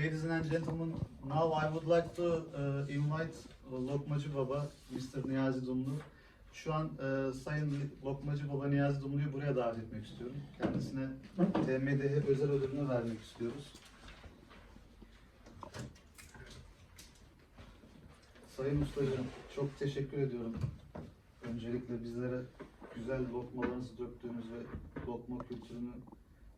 Ladies and gentlemen, now I would like to uh, invite Lokmacı Baba, Mr. Niyazi Dumlu. Şu an e, Sayın Lokmacı Baba Niyazi Dumlu'yu buraya davet etmek istiyorum. Kendisine TMDH özel ödülünü vermek istiyoruz. Sayın Ustacığım, çok teşekkür ediyorum. Öncelikle bizlere güzel lokmalarınızı döktüğünüz ve lokma kültürünü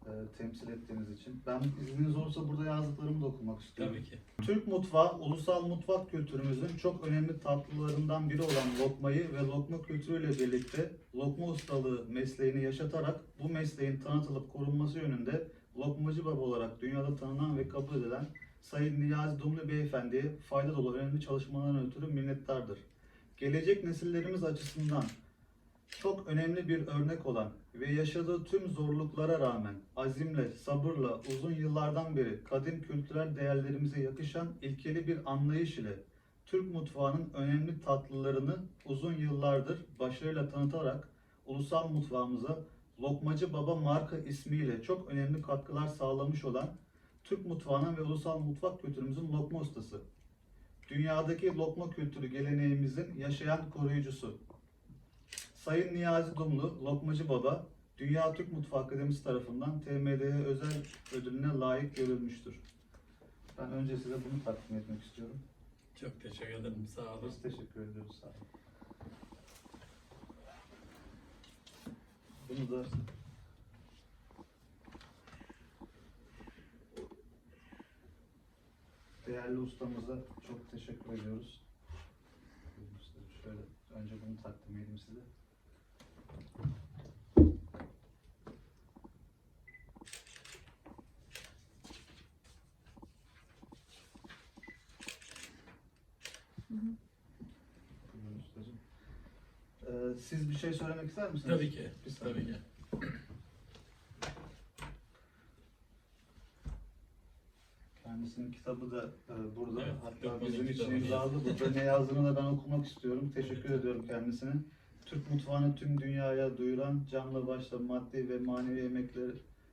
e, temsil ettiğiniz için. Ben izniniz olursa burada yazdıklarımı da okumak istiyorum. Tabii ki. Türk mutfağı, ulusal mutfak kültürümüzün çok önemli tatlılarından biri olan lokmayı ve lokma kültürüyle birlikte lokma ustalığı mesleğini yaşatarak bu mesleğin tanıtılıp korunması yönünde lokmacı baba olarak dünyada tanınan ve kabul edilen Sayın Niyazi Dumlu Beyefendi'ye fayda dolu önemli çalışmalarından ötürü minnettardır. Gelecek nesillerimiz açısından çok önemli bir örnek olan ve yaşadığı tüm zorluklara rağmen azimle, sabırla uzun yıllardan beri kadim kültürel değerlerimize yakışan ilkeli bir anlayış ile Türk mutfağının önemli tatlılarını uzun yıllardır başarıyla tanıtarak ulusal mutfağımıza Lokmacı Baba marka ismiyle çok önemli katkılar sağlamış olan Türk mutfağının ve ulusal mutfak kültürümüzün lokma ustası. Dünyadaki lokma kültürü geleneğimizin yaşayan koruyucusu. Sayın Niyazi Dumlu, Lokmacı Baba, Dünya Türk Mutfağı Akademisi tarafından TMDH özel ödülüne layık görülmüştür. Ben önce size bunu takdim etmek istiyorum. Çok teşekkür ederim. Sağ olun. Biz teşekkür ediyoruz. Sağ olun. Bunu da değerli ustamıza çok teşekkür ediyoruz. Şöyle önce bunu takdim edeyim size. Buyurun ustacığım. Ee, siz bir şey söylemek ister misiniz? Tabii ki. Bir saniye. Tabii ki. Kendisinin kitabı da e, burada. Evet, Hatta bizim için imzalı. Burada ne yazdığını da ben okumak istiyorum. Teşekkür ediyorum kendisine. Türk mutfağını tüm dünyaya duyuran, canlı başla maddi ve manevi emekler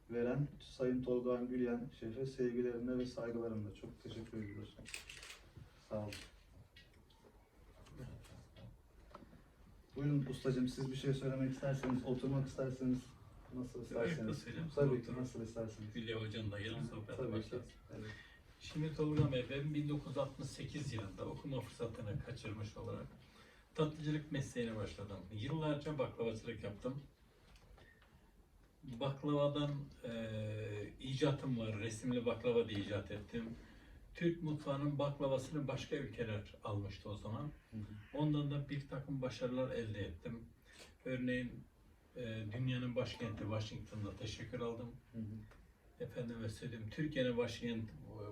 veren Sayın Tolga Gülyen Şef'e sevgilerimle ve saygılarımla çok teşekkür ediyoruz. Sağ olun. Buyurun ustacığım siz bir şey söylemek isterseniz, oturmak isterseniz nasıl isterseniz. Tabii ki nasıl isterseniz. Hülya Hoca'nın da gelin sohbet Tabii ki. Evet. Şimdi Tolga Bey, ben 1968 yılında okuma fırsatını kaçırmış olarak tatlıcılık mesleğine başladım. Yıllarca baklavacılık yaptım. Baklavadan eee icatım var. Resimli baklava da icat ettim. Türk mutfağının baklavasını başka ülkeler almıştı o zaman. Ondan da bir takım başarılar elde ettim. Örneğin eee, dünyanın başkenti Washington'da teşekkür aldım. Efendime söyleyeyim, Türkiye'nin başkent,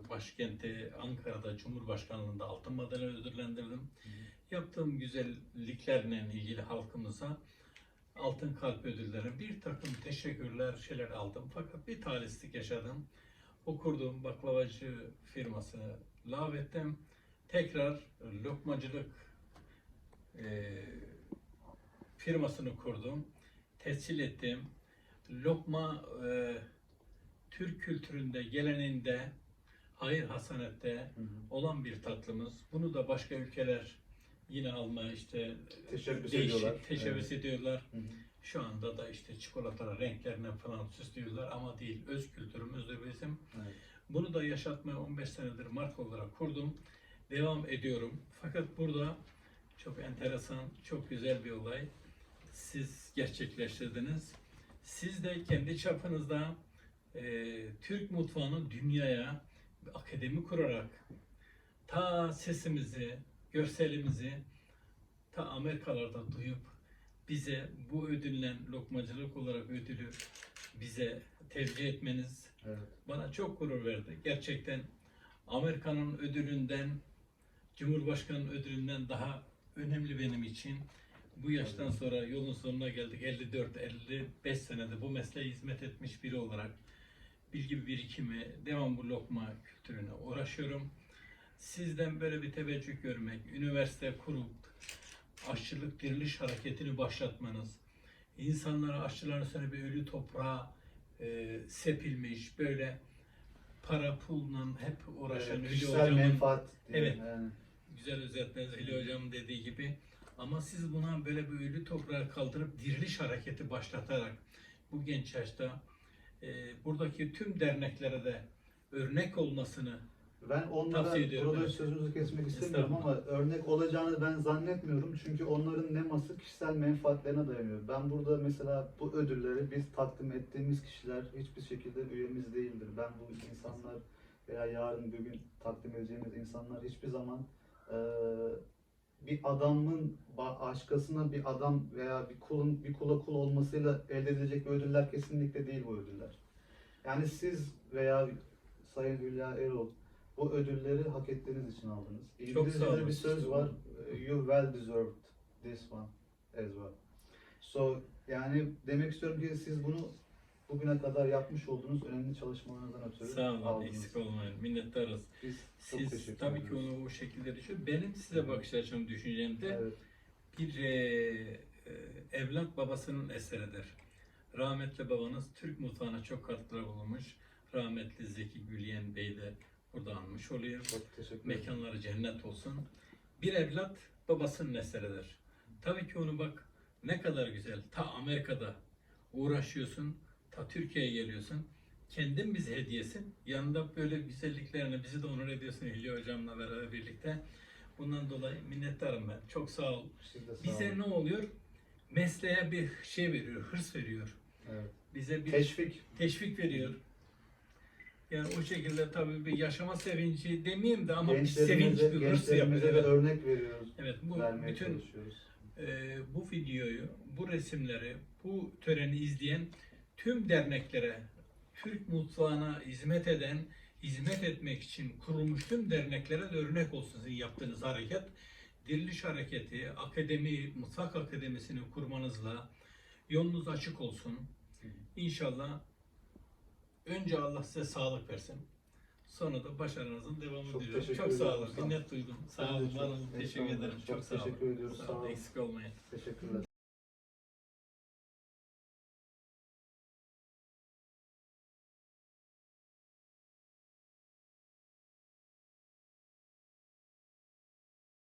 başkenti Ankara'da Cumhurbaşkanlığında altın madalya ödüllendirdim. Yaptığım güzelliklerle ilgili halkımıza altın kalp ödülleri, bir takım teşekkürler, şeyler aldım. Fakat bir talihsizlik yaşadım. O kurduğum baklavacı firmasını lağvettim. Tekrar lokmacılık eee, firmasını kurdum. Tescil ettim. Lokma eee Türk kültüründe, geleneğinde, hayır hasanette Hı hı. olan bir tatlımız. Bunu da başka ülkeler yine almaya işte Teşebbüs değişik ediyorlar. teşebbüs ediyorlar. Hı hı. Şu anda da işte çikolatalar renklerine falan süslüyorlar ama değil. Öz kültürümüzdür bizim. Evet. Bunu da yaşatmaya 15 senedir marka olarak kurdum. Devam ediyorum. Fakat burada çok enteresan, çok güzel bir olay. Siz gerçekleştirdiniz. Siz de kendi çapınızda e, Türk mutfağının dünyaya akademi kurarak ta sesimizi, görselimizi ta Amerikalarda duyup bize bu ödülle lokmacılık olarak ödülü bize tercih etmeniz Evet. bana çok gurur verdi. Gerçekten Amerika'nın ödülünden, Cumhurbaşkanı'nın ödülünden daha önemli benim için. Bu yaştan sonra yolun sonuna geldik. 54-55 senede bu mesleğe hizmet etmiş biri olarak bilgi birikimi, devam bu lokma kültürüne uğraşıyorum. Sizden böyle bir teveccüh görmek, üniversite kurup aşçılık diriliş hareketini başlatmanız, insanlara aşçıların sonra bir ölü toprağa e, sepilmiş böyle para pulla hep uğraşan Evet, Hülya hocamın menfaat. Evet. Yani. güzel özetlediniz Hülya hocamın dediği gibi. Ama siz buna böyle bir ölü toprağa kaldırıp diriliş hareketi başlatarak bu genç yaşta e, buradaki tüm derneklere de örnek olmasını Ben onlara Tavsiye ediyorum, burada evet. sözünüzü kesmek istemiyorum ama örnek olacağını ben zannetmiyorum. Çünkü onların neması kişisel menfaatlerine dayanıyor. Ben burada mesela bu ödülleri biz takdim ettiğimiz kişiler hiçbir şekilde üyemiz değildir. Ben bu insanlar veya yarın bir gün takdim edeceğimiz insanlar hiçbir zaman eee, bir adamın ba- başkasına bir adam veya bir kulun bir kula kul olmasıyla elde edilecek ödüller kesinlikle değil bu ödüller. Yani siz veya Sayın Hülya Erol bu ödülleri hak ettiğiniz için aldınız. Çok İngilizce'de sağ olun. bir söz var. You well deserved this one as well. So yani demek istiyorum ki siz bunu bugüne kadar yapmış olduğunuz önemli çalışmalarınızdan ötürü sağ olun, aldınız. eksik olmayın, minnettarız. Biz çok Siz teşekkür tabii ki ediyoruz. onu o şekilde düşün. Benim size bakış açım, düşüncem de Evet. bir e, e, evlat babasının eseridir. Rahmetli babanız Türk mutfağına çok katkılar bulunmuş. Rahmetli Zeki Gülyen Bey de burada anmış oluyor. Çok teşekkür ederim. Mekanları cennet olsun. Bir evlat babasının eseridir. Tabii ki onu bak ne kadar güzel. Ta Amerika'da uğraşıyorsun, ta Türkiye'ye geliyorsun. Kendin bize hediyesin. Yanında böyle güzelliklerini bizi de onur ediyorsun Hülya Hocam'la beraber birlikte. Bundan dolayı minnettarım ben. Çok sağ ol. Siz de sağ Bize olun. ne oluyor? Mesleğe bir şey veriyor, hırs veriyor. Evet. Bize bir Teşvik. teşvik veriyor. Yani o şekilde tabii bir yaşama sevinci demeyeyim de ama bir sevinç, bir hırs yapıyor. gençlerimize de Evet. örnek veriyoruz. Evet bu bütün e, bu videoyu, bu resimleri, bu töreni izleyen tüm derneklere, Türk mutfağına hizmet eden, hizmet etmek için kurulmuş tüm derneklere de örnek olsun sizin yaptığınız hareket. Diriliş Hareketi, Akademi, Mutfak Akademisi'ni kurmanızla yolunuz açık olsun. İnşallah önce Allah size sağlık versin. Sonra da başarınızın devamı Çok diliyorum. Çok sağ olun. Minnet duydum. Sağ olun. çok- Var olun. Teşekkür ederim. Çok Çok sağ olun. teşekkür ediyoruz. Sağ olun. Eksik olmayın. Teşekkürler.